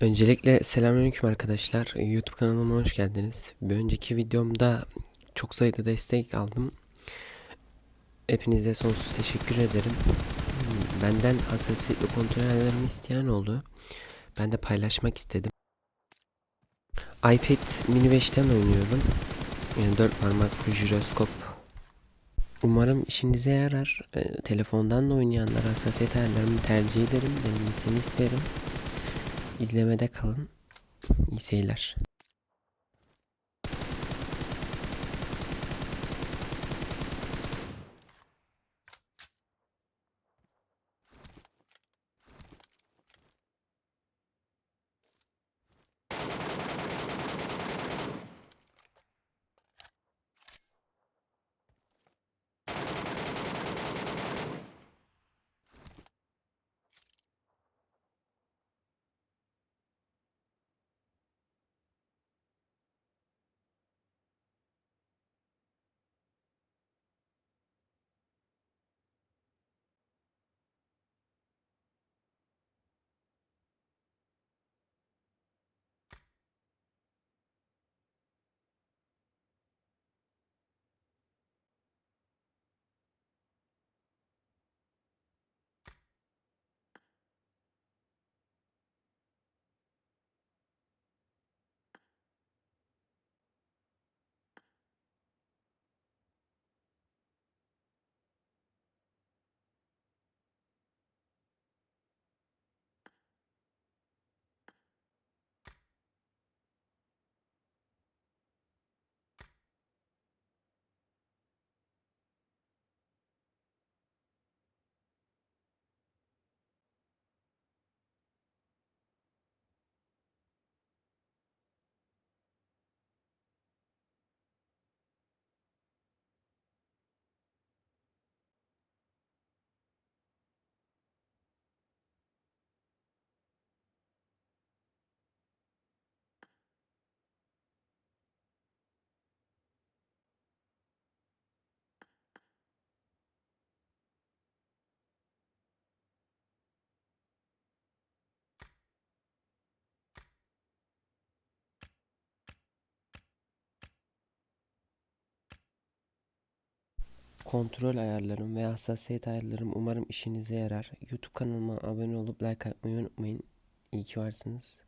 Öncelikle selamünaleyküm arkadaşlar. YouTube kanalıma hoş geldiniz. Bir önceki videomda çok sayıda destek aldım. Hepinize sonsuz teşekkür ederim. Benden hassasiyetli kontrollerimi isteyen oldu. Ben de paylaşmak istedim. iPad mini 5'ten oynuyorum. Yani 4 parmak full jiroskop. Umarım işinize yarar. Ee, telefondan da oynayanlar hassasiyet ayarlarımı tercih ederim. Denemesini isterim. İzlemede kalın. İyi seyirler. Kontrol ayarlarım ve hassasiyet ayarlarım umarım işinize yarar. YouTube kanalıma abone olup like atmayı unutmayın. İyi ki varsınız.